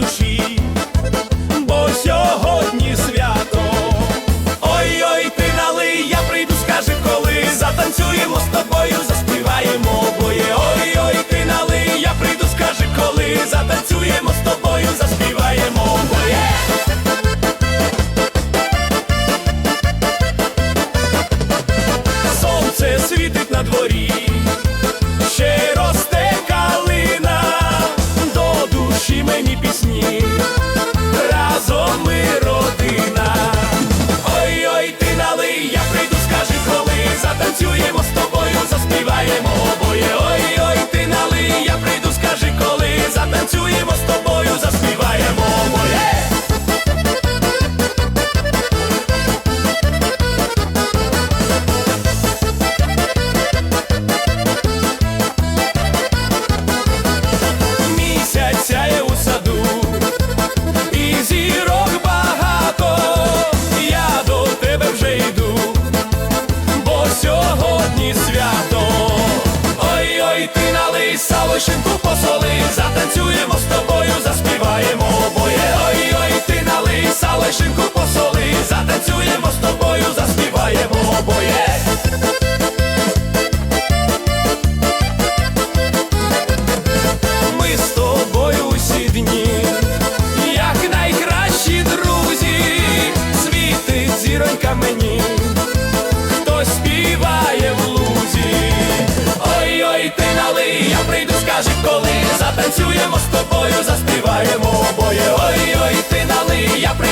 душі. Савишенку посолив, затанцюємо. коли затанцюємо з тобою, заспіваємо обоє. Ой, ой, ти дали я при.